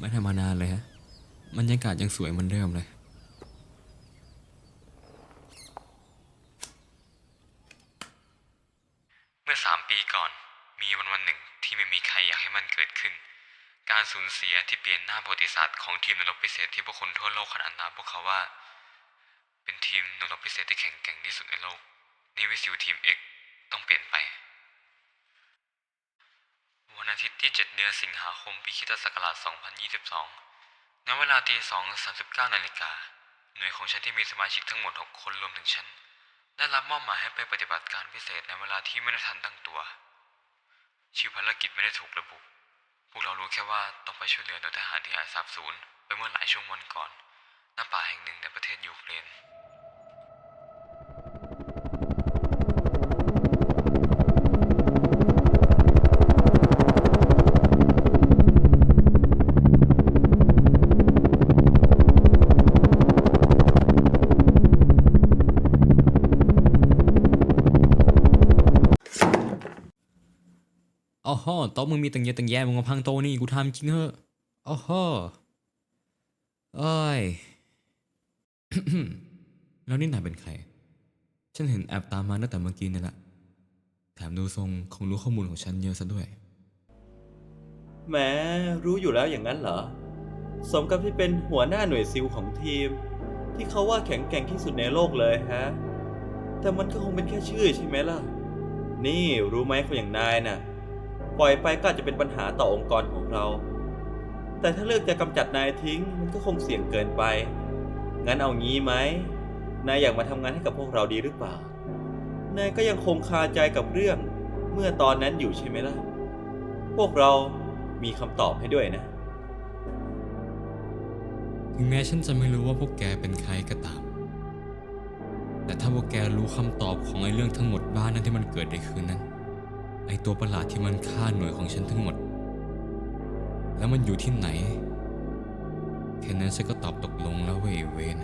ไม่ได้มานานเลยฮะบรรยากาศยังสวยเหมือนเดิมเลย เมื่อสามปีก่อน มีวันวันหนึ่งที่ไม่มีใครอยากให้มันเกิดขึ้น การสูญเสียที่เปลี่ยนหน้าประวัติศาสตร์ของทีมนรกพิเศษที่พวกคนทั่วโลกขนานนามพวกเขาว่า เป็นทีมนรกพิเศษที่แข็งแกร่งที่สุดในโลกนิวิซิลทีม X ต้องเปลี่ยนไป วันอาทิตย์ที่ 7 เดือนสิงหาคม ปีคิตศักราช 2022 ณ เวลาตี2 39นาฬิกา หน่วยของฉันที่มีสมาชิกทั้งหมด 6 คนรวมถึงฉัน ได้รับมอบหมายให้ไปปฏิบัติการพิเศษในเวลาที่ไม่ได้ทันตั้งตัว ชื่อภารกิจไม่ได้ถูกระบุ พวกเรารู้แค่ว่าต้องไปช่วยเหลือโดยทหารที่หายสาบสูญไปเมื่อหลายชั่วโมงก่อน ณ ป่าแห่งหนึ่งในประเทศยูเครน อ๋อฮะโต๊ะมึงมีตังเยอะตังแยะมึงมาพังโต๊ะนี่กูทำจริงเหอะอ๋อฮะเอ้ย แล้วนี่นายเป็นใคร ฉันเห็นแอบตามมาตั้งแต่เมื่อกี้นี่แหละ แถมดูทรงคงรู้ข้อมูลของฉันเยอะซะด้วย แหมรู้อยู่แล้วอย่างนั้นเหรอ สมกับที่เป็นหัวหน้าหน่วยซิลของทีม ที่เขาว่าแข็งแกร่งที่สุดในโลกเลยฮะ แต่มันก็คงเป็นแค่ชื่อใช่ไหมล่ะ นี่รู้ไหมคนอย่างนายน่ะ ปล่อยไปก็อาจจะเป็นปัญหาต่อองค์กรของเรา แต่ถ้าเลือกจะกำจัดนายทิ้งมันก็คงเสี่ยงเกินไป งั้นเอางี้ไหม นายอยากมาทำงานให้กับพวกเราดีหรือเปล่า นายก็ยังคงคาใจกับเรื่องเมื่อตอนนั้นอยู่ใช่ไหมล่ะ พวกเรามีคำตอบให้ด้วยนะ ถึงแม้ฉันจะไม่รู้ว่าพวกแกเป็นใครก็ตาม แต่ถ้าพวกแกรู้คำตอบของไอ้เรื่องทั้งหมดบ้านนั้นที่มันเกิดในคืนนั้น ไอตัวประหลาดที่มันฆ่าหน่วยของฉันทั้งหมด แล้วมันอยู่ที่ไหนแค่นั้นฉันก็ตอบตกลงแล้วเวยเวน